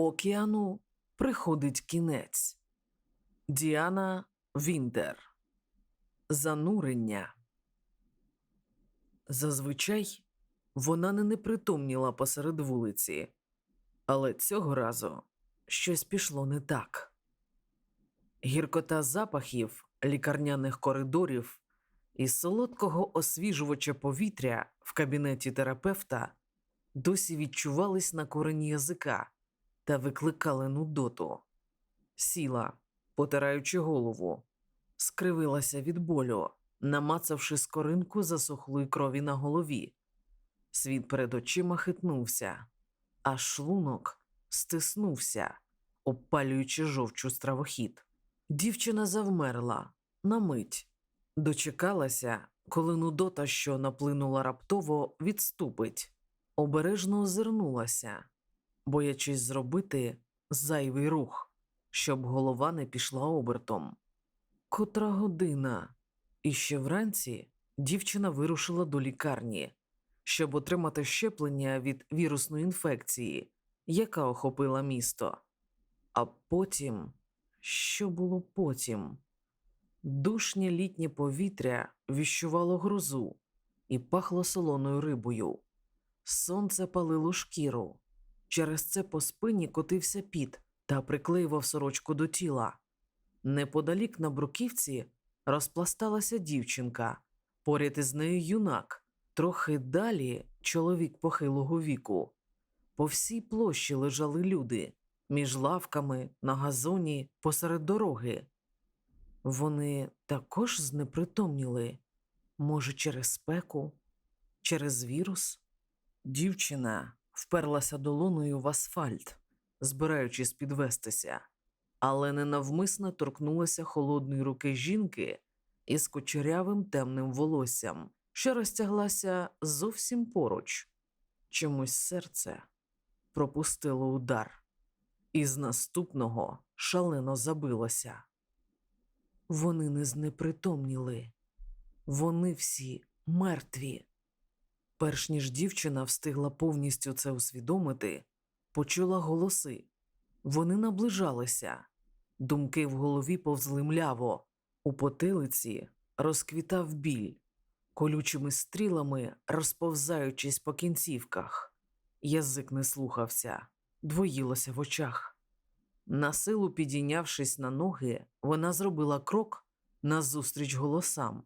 Океану приходить кінець. Діана Вінтер. Занурення. Зазвичай вона не непритомніла посеред вулиці, але цього разу щось пішло не так. Гіркота запахів лікарняних коридорів і солодкого освіжувача повітря в кабінеті терапевта досі відчувались на корені язика та викликали нудоту. Сіла, потираючи голову, скривилася від болю, намацавши скоринку засохлої крові на голові. Світ перед очима хитнувся, а шлунок стиснувся, обпалюючи жовчу стравохід. Дівчина завмерла на мить, дочекалася, коли нудота, що наплинула раптово, відступить, обережно озирнулася, боячись зробити зайвий рух, щоб голова не пішла обертом. Котра година, і ще вранці дівчина вирушила до лікарні, щоб отримати щеплення від вірусної інфекції, яка охопила місто. А потім, що було потім? Душнє літнє повітря віщувало грозу і пахло солоною рибою. Сонце палило шкіру. Через це по спині котився піт та приклеював сорочку до тіла. Неподалік на бруківці розпласталася дівчинка, поряд із нею юнак, трохи далі чоловік похилого віку. По всій площі лежали люди між лавками, на газоні, посеред дороги. Вони також знепритомніли, може, через спеку, через вірус. Дівчина вперлася долоною в асфальт, збираючись підвестися, але ненавмисно торкнулася холодної руки жінки із кучерявим темним волоссям, що розтяглася зовсім поруч. Чомусь серце пропустило удар, і з наступного шалено забилося. Вони не знепритомніли, вони всі мертві. Перш ніж дівчина встигла повністю це усвідомити, почула голоси. Вони наближалися, думки в голові повзли мляво, у потилиці розквітав біль, колючими стрілами розповзаючись по кінцівках. Язик не слухався, двоїлося в очах. На силу підійнявшись на ноги, вона зробила крок назустріч голосам.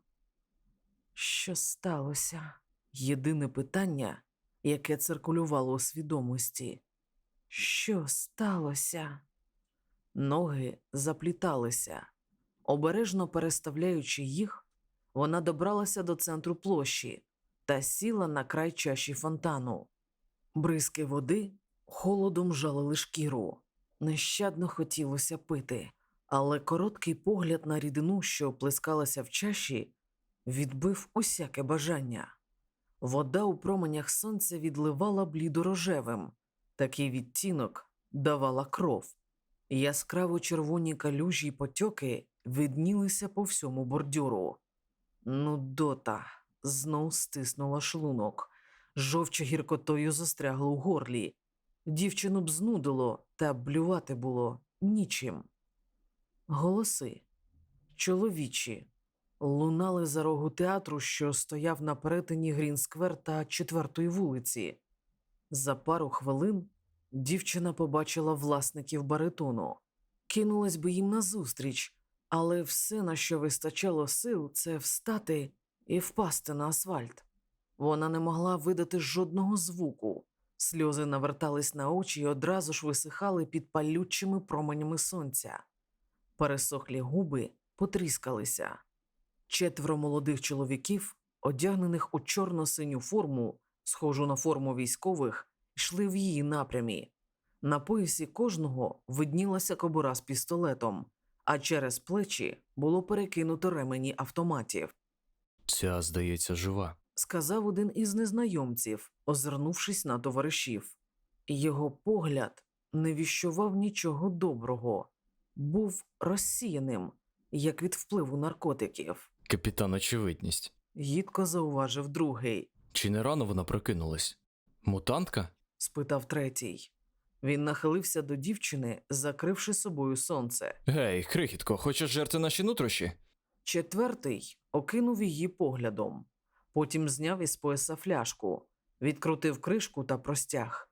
Що сталося? Єдине питання, яке циркулювало у свідомості. Що сталося? Ноги запліталися. Обережно переставляючи їх, вона добралася до центру площі та сіла на край чаші фонтану. Бризки води холодом жалили шкіру. Нещадно хотілося пити, але короткий погляд на рідину, що плескалася в чаші, відбив усяке бажання. Вода у променях сонця відливала блідорожевим, такий відтінок давала кров. Яскраво червоні калюжі потьоки виднілися по всьому бордюру. Нудота знов стиснула шлунок, жовча гіркотою застрягла у горлі. Дівчину б знудило, та блювати було нічим. Голоси, чоловічі, лунали за рогу театру, що стояв на перетині Грінсквер та четвертої вулиці. За пару хвилин дівчина побачила власників баритону, кинулась би їм назустріч, але все, на що вистачало сил, це встати і впасти на асфальт. Вона не могла видати жодного звуку. Сльози навертались на очі і одразу ж висихали під палючими променями сонця. Пересохлі губи потріскалися. Четверо молодих чоловіків, одягнених у чорно-синю форму, схожу на форму військових, йшли в її напрямі. На поясі кожного виднілася кобура з пістолетом, а через плечі було перекинуто ремені автоматів. Ця, здається, жива. сказав один із незнайомців, озирнувшись на товаришів. Його погляд не віщував нічого доброго, був розсіяним, як від впливу наркотиків. Капітан очевидність. Гідко зауважив другий, Чи не рано вона прокинулась? Мутантка? спитав третій. Він нахилився до дівчини, закривши собою сонце. Гей, крихітко, хочеш жерти наші нутрощі? Четвертий окинув її поглядом, потім зняв із пояса фляжку, відкрутив кришку та простяг.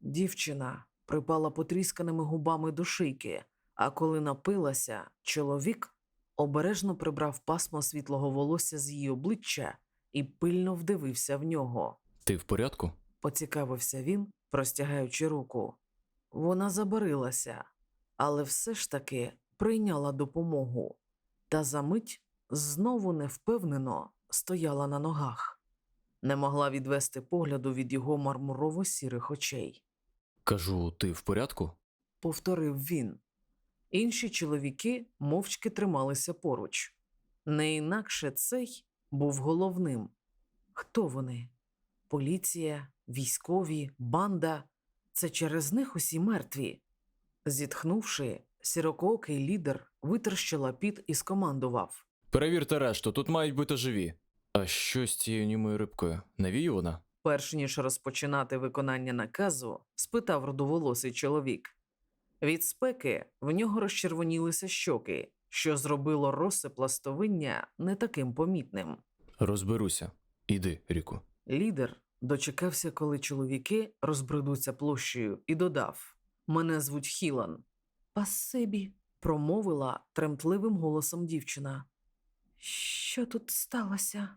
Дівчина припала потрісканими губами до шийки, а коли напилася, чоловік обережно прибрав пасмо світлого волосся з її обличчя і пильно вдивився в нього. Ти в порядку? Поцікавився він, простягаючи руку. Вона забарилася, але все ж таки прийняла допомогу, та за мить знову невпевнено стояла на ногах, не могла відвести погляду від його мармурово-сірих очей. Кажу, ти в порядку? Повторив він. Інші чоловіки мовчки трималися поруч. Не інакше цей був головним. Хто вони? Поліція, військові, банда. Це через них усі мертві. Зітхнувши, сірокоокий лідер витрощила піт і скомандував. Перевірте решту, тут мають бути живі. А що з цією німою рибкою? Навію вона? Перш ніж розпочинати виконання наказу, спитав рудоволосий чоловік. Від спеки в нього розчервонілися щоки, що зробило розсип ластовиння не таким помітним. Розберуся. Іди, Ріку. Лідер дочекався, коли чоловіки розбредуться площею, і додав: Мене звуть Хілан. Пасибі, промовила тремтливим голосом дівчина. Що тут сталося?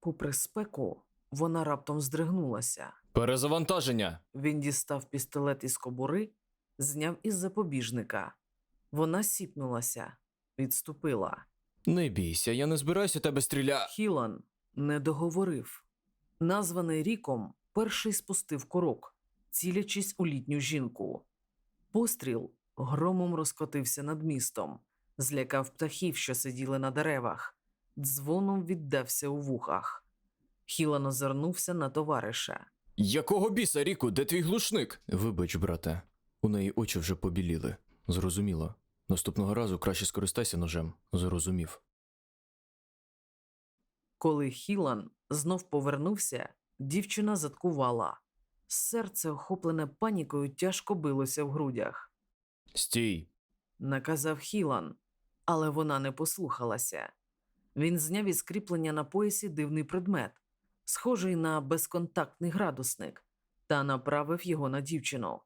Попри спеку, вона раптом здригнулася. Перезавантаження! Він дістав пістолет із кобури, зняв із запобіжника. Вона сіпнулася, відступила. Не бійся, я не збираюся тебе стріля. Хілан не договорив. Названий ріком, перший спустив курок, цілячись у літню жінку. Постріл громом розкотився над містом, злякав птахів, що сиділи на деревах, дзвоном віддався у вухах. Хілан озирнувся на товариша. Якого біса, Ріку, де твій глушник? Вибач, брате. У неї очі вже побіліли. Зрозуміло. Наступного разу краще скористайся ножем. Зрозумів. Коли Хілан знов повернувся, дівчина заткувала. Серце, охоплене панікою, тяжко билося в грудях. Стій. наказав Хілан, але вона не послухалася. Він зняв із кріплення на поясі дивний предмет, схожий на безконтактний градусник, та направив його на дівчину.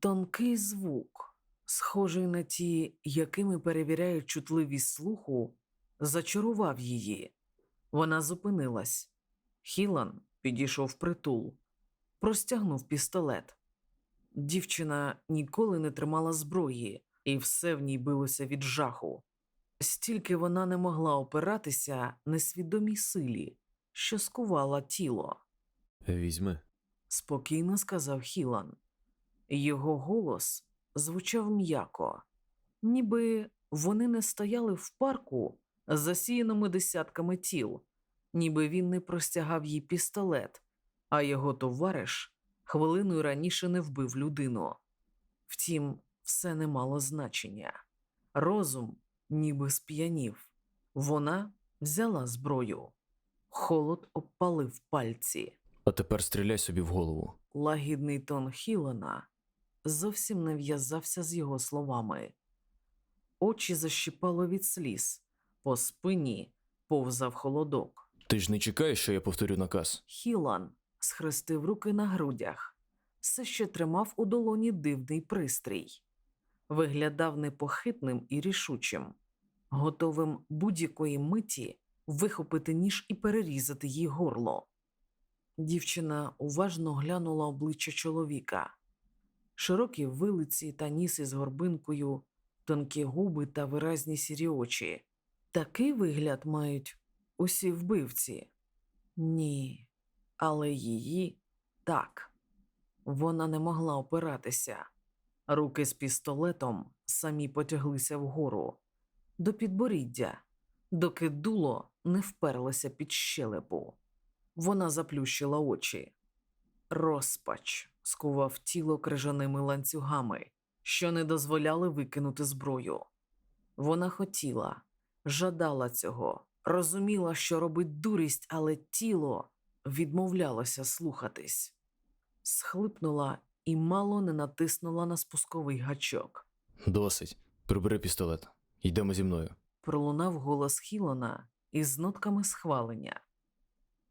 Тонкий звук, схожий на ті, якими перевіряють чутливість слуху, зачарував її. Вона зупинилась. Хілан підійшов притул, простягнув пістолет. Дівчина ніколи не тримала зброї, і все в ній билося від жаху. Стільки вона не могла опиратися несвідомій силі, що скувала тіло, Візьми. спокійно сказав Хілан. Його голос звучав м'яко, ніби вони не стояли в парку, засіяному десятками тіл, ніби він не простягав їй пістолет, а його товариш хвилиною раніше не вбив людину. Втім, все не мало значення. Розум ніби сп'янів. Вона взяла зброю. Холод обпалив пальці. А тепер стріляй собі в голову. Лагідний тон Хілана зовсім не в'язався з його словами. Очі защипало від сліз, по спині повзав холодок. Ти ж не чекаєш, що я повторю наказ. Хілан схрестив руки на грудях, все ще тримав у долоні дивний пристрій. Виглядав непохитним і рішучим, готовим будь-якої миті вихопити ніж і перерізати їй горло. Дівчина уважно глянула обличчя чоловіка. Широкі вилиці та ніс із горбинкою, тонкі губи та виразні сірі очі. Такий вигляд мають усі вбивці. Ні, але її так. Вона не могла опиратися. Руки з пістолетом самі потяглися вгору, до підборіддя, доки дуло не вперлося під щелепу. Вона заплющила очі. Розпач скував тіло крижаними ланцюгами, що не дозволяли викинути зброю. Вона хотіла, жадала цього, розуміла, що робить дурість, але тіло відмовлялося слухатись. Схлипнула і мало не натиснула на спусковий гачок. Досить. Прибери пістолет. Йдемо зі мною. Пролунав голос Хілона із нотками схвалення.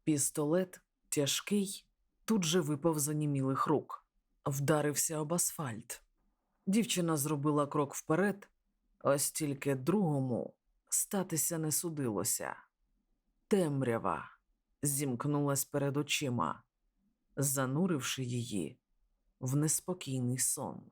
Пістолет, тяжкий, тут же випав з онімілих рук, вдарився об асфальт. Дівчина зробила крок вперед, ось тільки другому статися не судилося. Темрява зімкнулась перед очима, зануривши її в неспокійний сон.